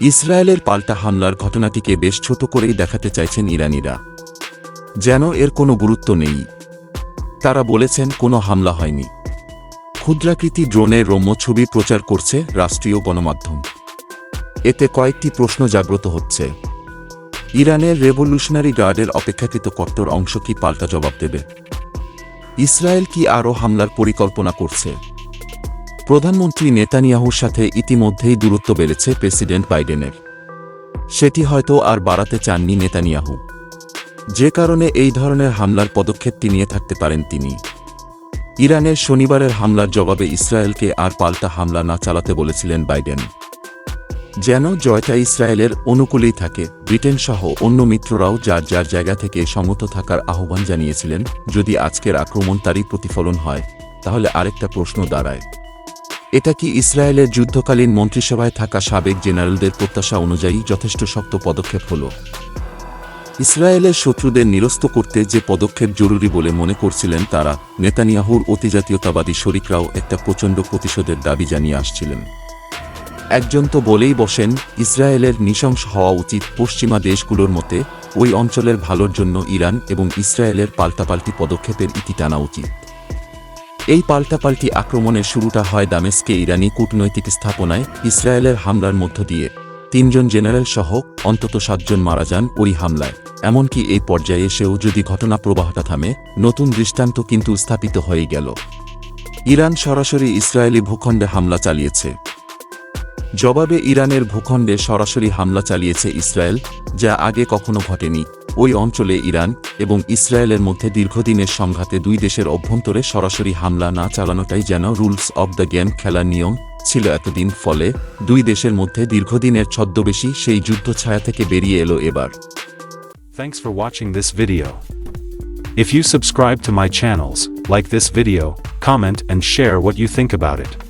ইসরায়েলের পাল্টা হামলার ঘটনাটিকে বেশ ছোট করেই দেখাতে চাইছেন ইরানিরা। যেন এর কোনো গুরুত্ব নেই। তারা বলেছেন, কোনো হামলা হয়নি। ক্ষুদ্রাকৃতি ড্রোনের রম্য ছবি প্রচার করছে রাষ্ট্রীয় গণমাধ্যম। এতে কয়েকটি প্রশ্ন জাগ্রত হচ্ছে। ইরানের রেভলিউশনারি গার্ডের অপেক্ষাকৃত কট্টর অংশ কি পাল্টা জবাব দেবে? ইসরায়েল কি আরও হামলার পরিকল্পনা করছে? প্রধানমন্ত্রী নেতানিয়াহুর সাথে ইতিমধ্যেই দূরত্ব বেড়েছে প্রেসিডেন্ট বাইডেনের। সেটি হয়তো আর বাড়াতে চাননি নেতানিয়াহু। যে কারণে এই ধরনের হামলার পদক্ষেপটি নিয়ে থাকতে পারেন তিনি। ইরানের শনিবারের হামলার জবাবে ইসরায়েলকে আর পাল্টা হামলা না চালাতে বলেছিলেন বাইডেন। যেন জয়টা ইসরায়েলের অনুকূলেই থাকে, ব্রিটেন সহ অন্য মিত্ররাও যার যার জায়গা থেকে সংগত থাকার আহ্বান জানিয়েছিলেন, যদি আজকের আক্রমণ তারই প্রতিফলন হয়, তাহলে আরেকটা প্রশ্ন দাঁড়ায়। এটা কি ইসরায়েলের যুদ্ধকালীন মন্ত্রিসভায় থাকা সাবেক জেনারেলদের প্রত্যাশা অনুযায়ী যথেষ্ট শক্ত পদক্ষেপ হল? ইসরায়েলের শত্রুদের নিরস্ত করতে যে পদক্ষেপ জরুরি বলে মনে করছিলেন তারা, নেতানিয়াহুর অতিজাতীয়তাবাদী শরিকরাও একটা প্রচণ্ড প্রতিশোধের দাবি জানিয়ে আসছিলেন। একজন তো বলেই বসেন, ইসরায়েলের নৃশংস হওয়া উচিত পশ্চিমা দেশগুলোর মতে, ওই অঞ্চলের ভালোর জন্য ইরান এবং ইসরায়েলের পাল্টাপাল্টি পদক্ষেপের ইতি টানা উচিত। এই পাল্টাপাল্টি আক্রমণের শুরুটা হয় দামেস্কে ইরানি কূটনৈতিক স্থাপনায় ইসরায়েলের হামলার মধ্য দিয়ে। তিনজন জেনারেল সহ অন্তত সাতজন মারা যান ওই হামলায়। এমনকি এই পর্যায়ে এসেও যদি ঘটনা প্রবাহটা থামে, নতুন দৃষ্টান্ত কিন্তু স্থাপিত হয়ে গেল। ইরান সরাসরি ইসরায়েলি ভূখণ্ডে হামলা চালিয়েছে। জবাবে ইরানের ভূখণ্ডে সরাসরি হামলা চালিয়েছে ইসরায়েল, যা আগে কখনো ঘটেনি। ওই অঞ্চলে ইরান এবং ইসরায়েলের মধ্যে দীর্ঘদিনের সংঘাতে দুই দেশের অভ্যন্তরে সরাসরি হামলা না চালানোটাই যেন রুলস অব দ্য গেম খেলার নিয়ম ছিল এতদিন ফলে দুই দেশের মধ্যে দীর্ঘদিনের ছদ্মবেশী সেই যুদ্ধ ছায়া থেকে বেরিয়ে এলো এবার Thanks for watching this video. If you subscribe to my channels, like this video, comment and share what you think about it.